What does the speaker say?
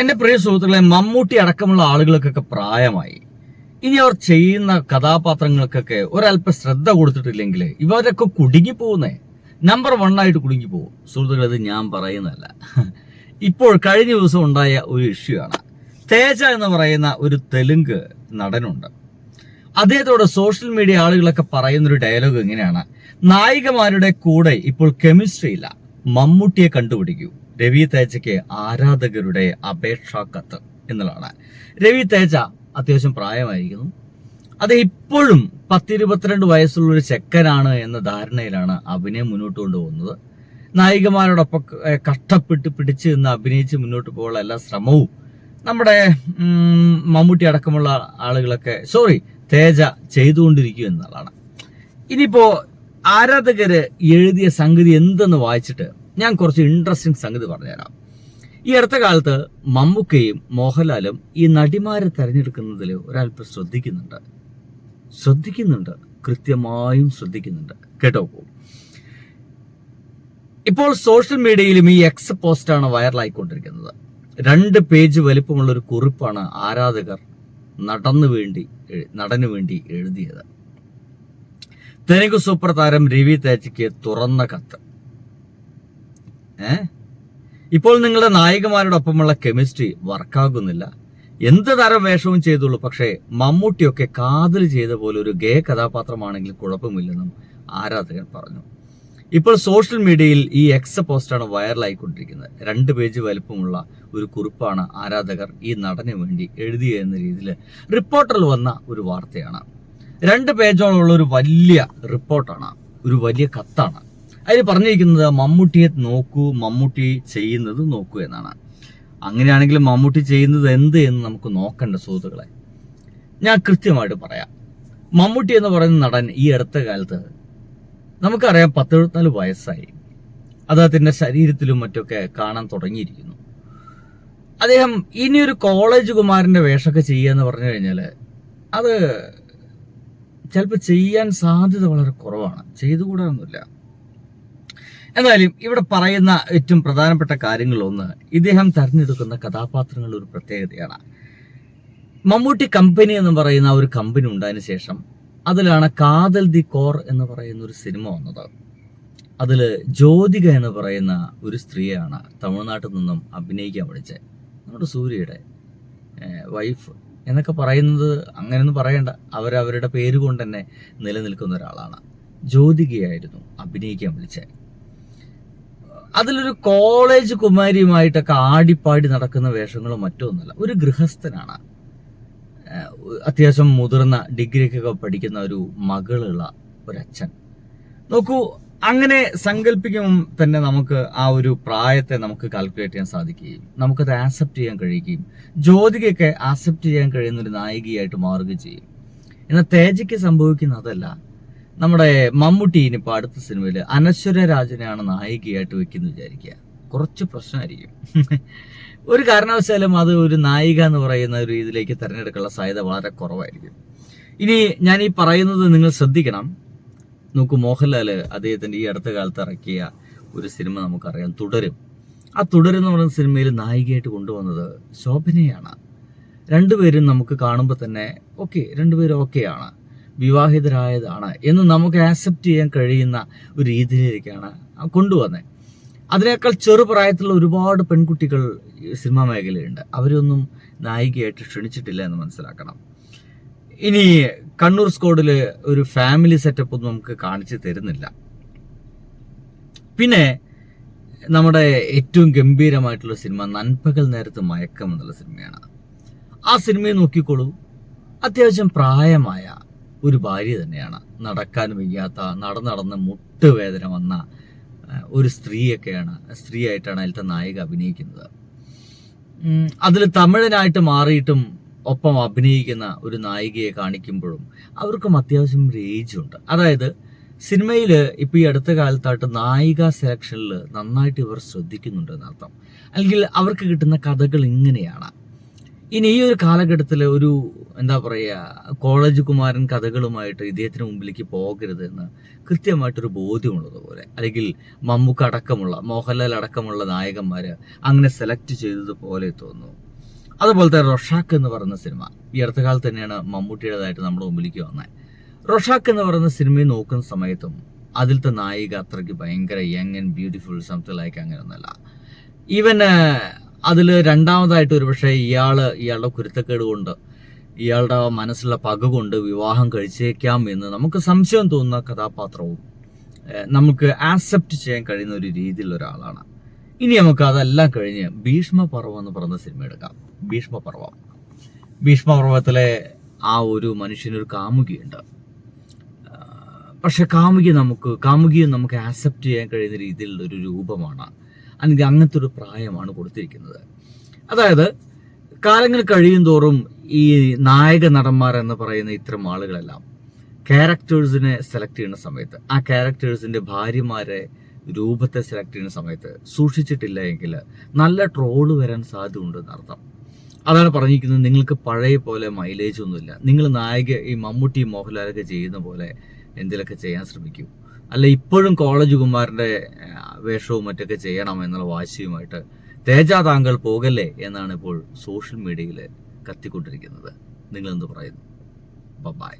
എന്റെ പ്രിയ സുഹൃത്തുക്കളെ മമ്മൂട്ടി അടക്കമുള്ള ആളുകൾക്കൊക്കെ പ്രായമായി. ഇനി അവർ ചെയ്യുന്ന കഥാപാത്രങ്ങൾക്കൊക്കെ ഒരല്പം ശ്രദ്ധ കൊടുത്തിട്ടില്ലെങ്കിൽ ഇവരൊക്കെ കുടുങ്ങി പോകുന്നേ നമ്പർ വൺ ആയിട്ട് കുടുങ്ങി പോകും സുഹൃത്തുക്കളെ ഇത് ഞാൻ പറയുന്നതല്ല. ഇപ്പോൾ കഴിഞ്ഞ ദിവസം ഉണ്ടായ ഒരു ഇഷ്യൂ ആണ്. തേജ എന്ന് പറയുന്ന ഒരു തെലുങ്ക് നടനുണ്ട്. അദ്ദേഹത്തോട് സോഷ്യൽ മീഡിയ ആളുകളൊക്കെ പറയുന്ന ഒരു ഡയലോഗ് എങ്ങനെയാണ് നായികമാരുടെ കൂടെ ഇപ്പോൾ കെമിസ്ട്രി ഇല്ല. മമ്മൂട്ടിയെ കണ്ടുപിടിക്കൂ. രവി തേജയ്ക്ക് ആരാധകരുടെ അപേക്ഷാ കത്ത് എന്നുള്ളതാണ്. രവി തേജ അത്യാവശ്യം പ്രായമായിരിക്കുന്നു. അത് ഇപ്പോഴും പത്തിരുപത്തിരണ്ട് വയസ്സുള്ള ഒരു ചെക്കനാണ് എന്ന ധാരണയിലാണ് അഭിനയം മുന്നോട്ട് കൊണ്ടുപോകുന്നത്. നായികമാരോടൊപ്പം കഷ്ടപ്പെട്ട് പിടിച്ച് നിന്ന് അഭിനയിച്ച് മുന്നോട്ട് പോകാനുള്ള എല്ലാ ശ്രമവും നമ്മുടെ മമ്മൂട്ടി അടക്കമുള്ള ആളുകളൊക്കെ സോറി തേജ ചെയ്തുകൊണ്ടിരിക്കും എന്നുള്ളതാണ്. ഇനിയിപ്പോ ആരാധകര് എഴുതിയ സംഗതി എന്തെന്ന് വായിച്ചിട്ട് ഞാൻ കുറച്ച് ഇൻട്രസ്റ്റിംഗ് സംഗതി പറഞ്ഞുതരാം. ഈ അടുത്ത കാലത്ത് മമ്മൂക്കയും മോഹൻലാലും ഈ നടിമാരെ തെരഞ്ഞെടുക്കുന്നതിൽ ഒരല്പം ശ്രദ്ധിക്കുന്നുണ്ട്. ശ്രദ്ധിക്കുന്നുണ്ട്. കൃത്യമായും ശ്രദ്ധിക്കുന്നുണ്ട്. കേട്ടോ? ഇപ്പോൾ സോഷ്യൽ മീഡിയയിലും ഈ എക്സ് പോസ്റ്റാണ് വൈറലായിക്കൊണ്ടിരിക്കുന്നത് രണ്ട് പേജ് വലിപ്പമുള്ള ഒരു കുറിപ്പാണ് ആരാധകർ നടന്നു വേണ്ടി നടനു വേണ്ടി എഴുതിയത്. തെലുങ്ക് സൂപ്പർ താരം രവി തേജയ്ക്ക് തുറന്ന കത്ത്. ഏ? ഇപ്പോൾ നിങ്ങളുടെ നായികമാരോടൊപ്പമുള്ള കെമിസ്ട്രി വർക്കാകുന്നില്ല. എന്ത് തരം വേഷവും ചെയ്തുള്ളൂ പക്ഷേ മമ്മൂട്ടിയൊക്കെ കാതൽ ചെയ്ത പോലെ ഒരു ഗേ കഥാപാത്രമാണെങ്കിൽ കുഴപ്പമില്ലെന്നും ആരാധകൻ പറഞ്ഞു. ഇപ്പോൾ സോഷ്യൽ മീഡിയയിൽ ഈ എക്സ പോസ്റ്റാണ് വൈറലായിക്കൊണ്ടിരിക്കുന്നത്. രണ്ട് പേജ് വലുപ്പമുള്ള ഒരു കുറിപ്പാണ് ആരാധകർ ഈ നടന് വേണ്ടി എഴുതിയ എന്ന രീതിയിൽ റിപ്പോർട്ടറിൽ വന്ന ഒരു വാർത്തയാണ്. രണ്ട് പേജോളമുള്ള ഒരു വലിയ റിപ്പോർട്ടാണ് ഒരു വലിയ കത്താണ്. അതിൽ പറഞ്ഞിരിക്കുന്നത് മമ്മൂട്ടിയെ നോക്കൂ മമ്മൂട്ടി ചെയ്യുന്നത് നോക്കൂ എന്നാണ്. അങ്ങനെയാണെങ്കിൽ മമ്മൂട്ടി ചെയ്യുന്നത് എന്ത് എന്ന് നമുക്ക് നോക്കണ്ട സുഹൃത്തുക്കളെ. ഞാൻ കൃത്യമായിട്ട് പറയാം. മമ്മൂട്ടി എന്ന് പറയുന്ന നടൻ ഈ അടുത്ത കാലത്ത് നമുക്കറിയാം പത്തെഴുപത്തിനാല് വയസ്സായി. അദ്ദേഹത്തിന്റെ ശരീരത്തിലും മറ്റൊക്കെ കാണാൻ തുടങ്ങിയിരിക്കുന്നു. അദ്ദേഹം ഇനിയൊരു കോളേജ് കുമാരന്റെ വേഷമൊക്കെ ചെയ്യുക എന്ന് പറഞ്ഞു കഴിഞ്ഞാൽ അത് ചിലപ്പോൾ ചെയ്യാൻ സാധ്യത വളരെ കുറവാണ്. ചെയ്തുകൂടാനൊന്നുമില്ല. എന്നാലും ഇവിടെ പറയുന്ന ഏറ്റവും പ്രധാനപ്പെട്ട കാര്യങ്ങളൊന്ന് ഇദ്ദേഹം തെരഞ്ഞെടുക്കുന്ന കഥാപാത്രങ്ങളുടെ ഒരു പ്രത്യേകതയാണ്. മമ്മൂട്ടി കമ്പനി എന്ന് പറയുന്ന ഒരു കമ്പനി ഉണ്ടായതിന് ശേഷം അതിലാണ് കാതൽ ദി കോർ എന്ന് പറയുന്ന ഒരു സിനിമ വന്നത്. അതിൽ ജ്യോതിക എന്ന് പറയുന്ന ഒരു സ്ത്രീയാണ് തമിഴ്നാട്ടിൽ നിന്നും അഭിനയിക്കാൻ പഠിച്ചത് നമ്മുടെ സൂര്യയുടെ വൈഫ് എന്നൊക്കെ പറയുന്നത് അങ്ങനെയൊന്നും പറയണ്ട. അവരവരുടെ പേര് കൊണ്ട് തന്നെ നിലനിൽക്കുന്ന ഒരാളാണ്. ജ്യോതികയായിരുന്നു അഭിനയിക്കാൻ വിളിച്ചത്. അതിലൊരു കോളേജ് കുമാരിയുമായിട്ടൊക്കെ ആടിപ്പാടി നടക്കുന്ന വേഷങ്ങളും മറ്റൊന്നുമല്ല ഒരു ഗൃഹസ്ഥനാണ്. അത്യാവശ്യം മുതിർന്ന ഡിഗ്രിക്കൊക്കെ പഠിക്കുന്ന ഒരു മകളുള്ള ഒരച്ഛൻ. നോക്കൂ അങ്ങനെ സങ്കല്പിക്കും തന്നെ നമുക്ക് ആ ഒരു പ്രായത്തെ നമുക്ക് കാൽക്കുലേറ്റ് ചെയ്യാൻ സാധിക്കുകയും നമുക്കത് ആക്സെപ്റ്റ് ചെയ്യാൻ കഴിയുകയും ജ്യോതികയൊക്കെ ആക്സെപ്റ്റ് ചെയ്യാൻ കഴിയുന്ന ഒരു നായികയായിട്ട് മാറുകയും ചെയ്യും. എന്നാൽ തേജയ്ക്ക് സംഭവിക്കുന്ന അതല്ല. നമ്മുടെ മമ്മൂട്ടി ഇനിയിപ്പോൾ അടുത്ത സിനിമയിൽ അനശ്വര രാജനെയാണ് നായികയായിട്ട് വെക്കുന്നത് വിചാരിക്കുക. കുറച്ച് പ്രശ്നമായിരിക്കും. ഒരു കാരണവശാലും അത് ഒരു നായിക എന്ന് പറയുന്ന ഒരു രീതിയിലേക്ക് തിരഞ്ഞെടുക്കാനുള്ള സാധ്യത വളരെ കുറവായിരിക്കും. ഇനി ഞാൻ ഈ പറയുന്നത് നിങ്ങൾ ശ്രദ്ധിക്കണം. നോക്കൂ മോഹൻലാൽ അദ്ദേഹത്തിന്റെ ഈ അടുത്ത കാലത്ത് ഇറക്കിയ ഒരു സിനിമ നമുക്കറിയാം തുടരും. ആ തുടരും എന്ന് പറയുന്ന സിനിമയിൽ നായികയായിട്ട് കൊണ്ടുവന്നത് ശോഭനയാണ്. രണ്ടുപേരും നമുക്ക് കാണുമ്പോൾ തന്നെ ഓക്കെ രണ്ടുപേരും ഓക്കെയാണ് വിവാഹിതരായതാണ് എന്ന് നമുക്ക് ആക്സെപ്റ്റ് ചെയ്യാൻ കഴിയുന്ന ഒരു രീതിയിലേക്കാണ് കൊണ്ടുവന്നത് അതിനേക്കാൾ ചെറുപ്രായത്തിലുള്ള ഒരുപാട് പെൺകുട്ടികൾ സിനിമാ മേഖലയുണ്ട് അവരൊന്നും നായികയായിട്ട് ക്ഷണിച്ചിട്ടില്ല എന്ന് മനസ്സിലാക്കണം. ഇനി കണ്ണൂർ സ്കോഡിൽ ഒരു ഫാമിലി സെറ്റപ്പ് ഒന്നും നമുക്ക് കാണിച്ചു തരുന്നില്ല. പിന്നെ നമ്മുടെ ഏറ്റവും ഗംഭീരമായിട്ടുള്ള സിനിമ നൻപകൽ നേരത്ത് മയക്കം എന്നുള്ള സിനിമയാണ്. ആ സിനിമയെ നോക്കിക്കോളൂ. അത്യാവശ്യം പ്രായമായ ഒരു ഭാര്യ തന്നെയാണ്. നടക്കാൻ വയ്യാത്ത നടന്ന് നടന്ന് മുട്ടുവേദന വന്ന ഒരു സ്ത്രീയൊക്കെയാണ് സ്ത്രീ ആയിട്ടാണ് അതിലത്തെ നായിക അഭിനയിക്കുന്നത്. അതിൽ തമിഴനായിട്ട് മാറിയിട്ടും ഒപ്പം അഭിനയിക്കുന്ന ഒരു നായികയെ കാണിക്കുമ്പോഴും അവർക്കും അത്യാവശ്യം ഒരു ഏജുണ്ട് അതായത് സിനിമയിൽ ഇപ്പോൾ ഈ അടുത്ത കാലത്തായിട്ട് നായിക സെലക്ഷനിൽ നന്നായിട്ട് ഇവർ ശ്രദ്ധിക്കുന്നുണ്ട് എന്നർത്ഥം. അല്ലെങ്കിൽ അവർക്ക് കിട്ടുന്ന കഥകൾ ഇങ്ങനെയാണ്. ഇനി ഈ ഒരു കാലഘട്ടത്തിൽ ഒരു എന്താ പറയുക കോളേജ് കുമാരൻ കഥകളുമായിട്ട് ഇദ്ദേഹത്തിന് മുമ്പിലേക്ക് പോകരുത് എന്ന് കൃത്യമായിട്ടൊരു ബോധ്യമുള്ളതുപോലെ അല്ലെങ്കിൽ മമ്മൂക്ക അടക്കമുള്ള മോഹൻലാൽ അടക്കമുള്ള നായകന്മാര് അങ്ങനെ സെലക്ട് ചെയ്തതുപോലെ തോന്നുന്നു. തന്നെ റൊഷാക്ക് എന്ന് പറയുന്ന സിനിമ. ഈ അടുത്ത കാലത്ത് തന്നെയാണ് മമ്മൂട്ടിയുടേതായിട്ട് നമ്മുടെ മുമ്പിലേക്ക് വന്നത് റൊഷാക്ക് എന്ന് പറയുന്ന സിനിമയെ നോക്കുന്ന സമയത്തും അതിലത്തെ നായിക അത്രയ്ക്ക് ഭയങ്കര young and beautiful something like അങ്ങനെയൊന്നുമല്ല. ഈവൻ അതിൽ രണ്ടാമതായിട്ട് ഒരു പക്ഷേ ഇയാൾ ഇയാളുടെ കുരുത്തക്കേട് കൊണ്ട് ഇയാളുടെ മനസ്സിലുള്ള പക കൊണ്ട് വിവാഹം കഴിച്ചേക്കാം എന്ന് നമുക്ക് സംശയം തോന്നുന്ന കഥാപാത്രവും നമുക്ക് ആക്സെപ്റ്റ് ചെയ്യാൻ കഴിയുന്ന ഒരു രീതിയിലുള്ള ഒരാളാണ്. ഇനി നമുക്ക് അതെല്ലാം കഴിഞ്ഞ് ഭീഷ്മപർവം എന്ന് പറയുന്ന സിനിമ എടുക്കാം. ഭീഷ്മപർവം. ഭീഷ്മപർവത്തിലെ ആ ഒരു മനുഷ്യനൊരു കാമുകിയുണ്ട്. പക്ഷെ കാമുകി നമുക്ക് കാമുകിയെ നമുക്ക് ആക്സെപ്റ്റ് ചെയ്യാൻ കഴിയുന്ന രീതിയിലുള്ള ഒരു രൂപമാണ് അല്ലെങ്കിൽ അങ്ങനത്തെ ഒരു പ്രായമാണ് കൊടുത്തിരിക്കുന്നത്. അതായത് കാലങ്ങൾ കഴിയും തോറും ഈ നായക നടന്മാർ എന്ന് പറയുന്ന ഇത്തരം ആളുകളെല്ലാം ക്യാരക്ടേഴ്സിനെ സെലക്ട് ചെയ്യുന്ന സമയത്ത് ആ ക്യാരക്ടേഴ്സിന്റെ ഭാര്യമാരെ രൂപത്തെ സെലക്ട് ചെയ്യുന്ന സമയത്ത് സൂക്ഷിച്ചിട്ടില്ല എങ്കിൽ നല്ല ട്രോൾ വരാൻ സാധ്യതയുണ്ട് എന്നർത്ഥം. അതാണ് പറഞ്ഞിരിക്കുന്നത് നിങ്ങൾക്ക് പഴയ പോലെ മൈലേജ് ഒന്നുമില്ല നിങ്ങൾ നായക ഈ മമ്മൂട്ടി മോഹൻലാലൊക്കെ ചെയ്യുന്ന പോലെ എന്തിലൊക്കെ ചെയ്യാൻ ശ്രമിക്കൂ. അല്ല ഇപ്പോഴും കോളേജ് കുമാറിന്റെ വേഷവും മറ്റൊക്കെ ചെയ്യണം എന്നുള്ള വാശിയുമായിട്ട് തേജ താങ്കൾ പോകല്ലേ എന്നാണ് ഇപ്പോൾ സോഷ്യൽ മീഡിയയിൽ കത്തിക്കൊണ്ടിരിക്കുന്നത്. നിങ്ങൾ എന്ത് പറയുന്നു? ബൈ